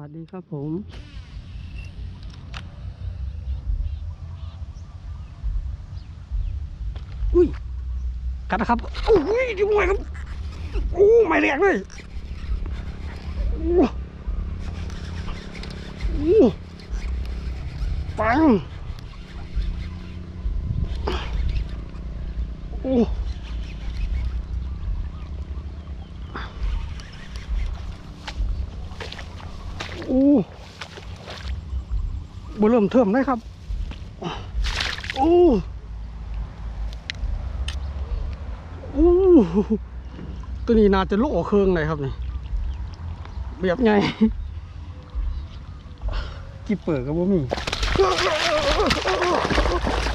วัสดีครับผมอุ้ยกัดนะครับอุ้ยดีมวยครับโอ้ไม่แรงเลยอู้ปังโอ้โอ้ บเริ่มเทิมเลยครับโอ้โอ้ตัวนี้น่าจะโลเครื่องเลยครับนี่แบบไงกิบเปิดกับบ่มี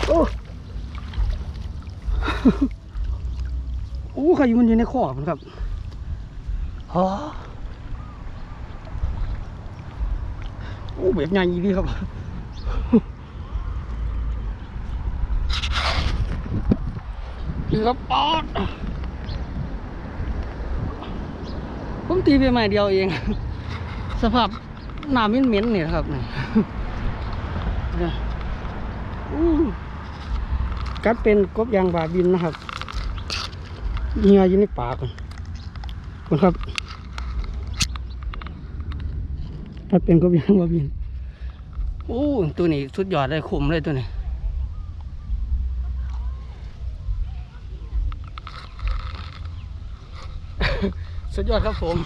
โอ้โอ้ใครอยู่มันอยู่ในข้อมันครับฮะโอ้แบบไงอีนี่ครับ นี่ครับปอดผมตีไปใหม่เดียวเอง สภาพหน้าเหม็นๆเนี่ยครับเนี่ยอู้กัดเป็นกบยางบาบินนะครับเหงื่ออยู่ในปากคุณครับกัดเป็นกบยางบาบินโอ้ตัวนี้สุดยอดเลยคุมเลยตัวนี้ สุดยอดครับผม